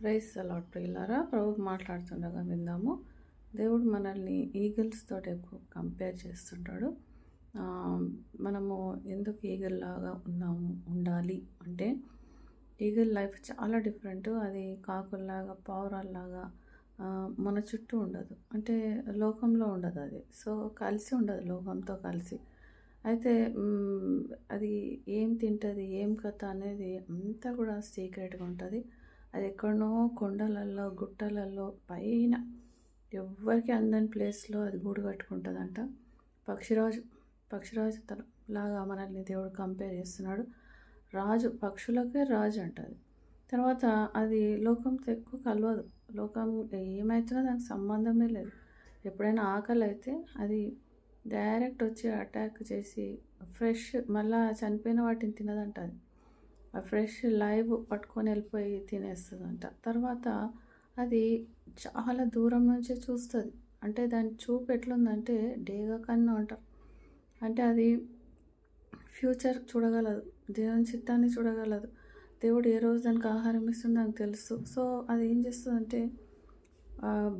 Price allot ప్రియులారా. ప్రభు మాట్లాడుతుండగా విందాము. దేవుడు మనల్ని ఈగిల్స్ ఎక్కువ కంపేర్ చేస్తుంటాడు. మనము ఎందుకు ఈగల్ లాగా ఉన్నాము ఉండాలి అంటే ఈగల్ లైఫ్ చాలా డిఫరెంట్ అది కాకుల్లాగా పావురాల్లాగా మన చుట్టూ ఉండదు. అంటే లోకంలో ఉండదు అది. సో కలిసి ఉండదు లోకంతో కలిసి. అయితే అది ఏం తింటుంది ఏం కథ అనేది అంతా కూడా సీక్రెట్గా ఉంటుంది. అది ఎక్కడనో కొండలలో గుట్టలలో పైన ఎవ్వరికి అందని ప్లేస్లో అది గూడు కట్టుకుంటుందంట. పక్షిరాజు పక్షిరాజు తల లాగా మనల్ని దేవుడు కంపేర్ చేస్తున్నాడు. రాజు పక్షులకే రాజు అంటది తర్వాత అది లోకంతో ఎక్కువ కలవదు. లోకం ఏమవుతున్నా దానికి సంబంధమే లేదు. ఎప్పుడైనా ఆకలి అయితే అది డైరెక్ట్ వచ్చి అటాక్ చేసి ఫ్రెష్ మళ్ళీ చనిపోయిన వాటిని తినదంట అది. ఆ ఫ్రెష్ లైవ్ పట్టుకొని వెళ్ళిపోయి తినేస్తుందంట. తర్వాత అది చాలా దూరం నుంచే చూస్తుంది. అంటే దాని చూపు ఎట్లుందంటే డేగా కన్ను అంటారు అంటే అది ఫ్యూచర్ చూడగలదు. దేవుని చిత్తాన్ని చూడగలదు. దేవుడు ఏ రోజు దానికి ఆహారం ఇస్తుందో నాకు తెలుసు. సో అది ఏం చేస్తుందంటే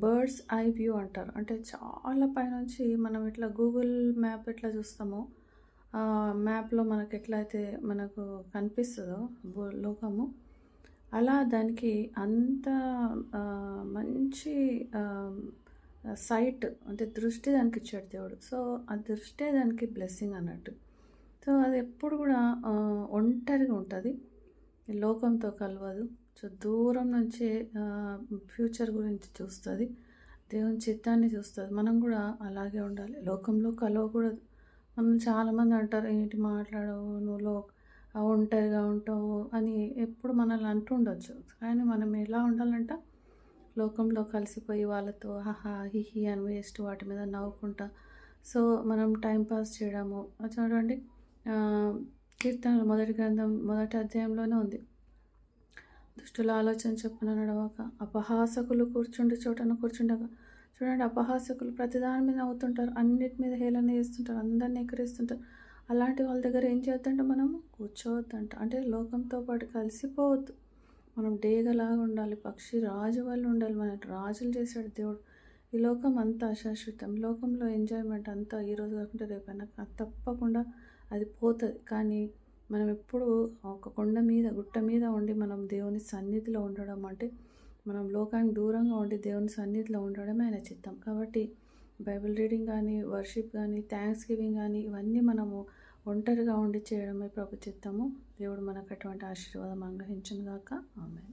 బర్డ్స్ ఐ వ్యూ అంటారు. అంటే చాలా పైనుంచి మనం ఇట్లా గూగుల్ మ్యాప్ ఎట్లా చూస్తామో మ్యాప్లో మనకు ఎట్లయితే మనకు కనిపిస్తుందో లోకము అలా దానికి అంత మంచి సైట్ అంటే దృష్టి దానికి ఇచ్చాడు దేవుడు. సో ఆ దృష్టే దానికి బ్లెస్సింగ్ అన్నట్టు. సో అది ఎప్పుడు కూడా ఒంటరిగా ఉంటుంది. లోకంతో కలవదు. సో దూరం నుంచే ఫ్యూచర్ గురించి చూస్తుంది. దేవుని చిత్తాన్ని చూస్తుంది. మనం కూడా అలాగే ఉండాలి. లోకంలో కలవకూడదు. మనం చాలామంది అంటారు ఏంటి మాట్లాడవు నువ్వు లో ఒంటరిగా ఉంటావు అని ఎప్పుడు మనల్ని అంటుండొచ్చు కానీ మనం ఎలా ఉండాలంట? లోకంలో కలిసిపోయి వాళ్ళతో హహా హిహి అని వేస్ట్ వాటి మీద నవ్వుకుంటా. సో మనం టైం పాస్ చేయడము. చూడండి కీర్తనలు మొదటి గ్రంథం మొదటి అధ్యాయంలోనే ఉంది. దుష్టుల ఆలోచన చెప్పిన నడవక అపహాసకులు కూర్చుండే చోటన కూర్చుండగా చూడండి అపహాసకులు ప్రతిదాని మీద అవుతుంటారు అన్నిటి మీద హేళన చేస్తుంటారు. అందరిని ఎక్కిరిస్తుంటారు అలాంటి వాళ్ళ దగ్గర ఏం చేద్దంటే మనము? కూర్చోవద్దంట. అంటే లోకంతో పాటు కలిసిపోవద్దు. మనం డేగలాగా ఉండాలి. పక్షి రాజు వల్ల ఉండాలి. మన రాజులు చేశాడు దేవుడు. ఈ లోకం అంతా అశాశ్వతం. లోకంలో ఎంజాయ్మెంట్ అంతా ఈ రోజు కాకుండా రేపైనా తప్పకుండా అది పోతుంది. కానీ మనం ఎప్పుడు ఒక కొండ మీద గుట్ట మీద ఉండి మనం దేవుని సన్నిధిలో ఉండడం అంటే మనం లోకానికి దూరంగా ఉండి దేవుని సన్నిధిలో ఉండడమే ఆయన చిత్తం. కాబట్టి బైబిల్ రీడింగ్ కానీ వర్షిప్ కానీ థ్యాంక్స్ గివింగ్ కానీ ఇవన్నీ మనము ఒంటరిగా ఉండి చేయడమే ప్రభు చిత్తము. దేవుడు మనకు అటువంటి ఆశీర్వాదం అనుగ్రహించను గాక ఆమె